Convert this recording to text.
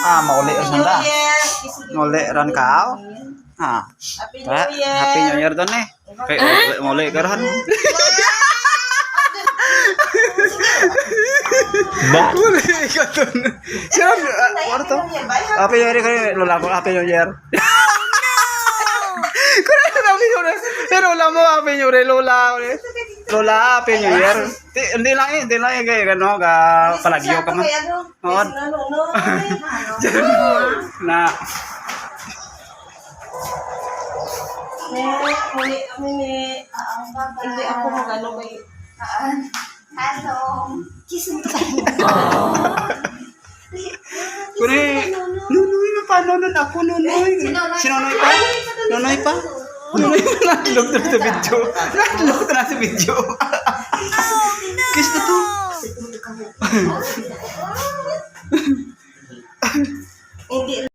Ah, mauli ran New da. Year. Mauli ran ka. Ah. Happy Tara, New Year. Happy New Year don eh. Kay uli mauli ka ran. Ba? Uli ka don. Sino kwarto? Happy New Year kay lola ko. Happy New Year. Kaya ko na, pero lola mo, Happy New Year, lola. Lola, Happy New Year. Di, hindi lang eh, hindi lang eh, kaya gano, ka palagyo ka man. Oo. Na, Muli kami ni... Hindi ako magano kay... kuni, nunoy na pa, nunoy ako, nunoy. Sinunoy pa? Nunoy pa? Nunoy pa, natlog na sa video. Natlog na sa video. Kiss na to.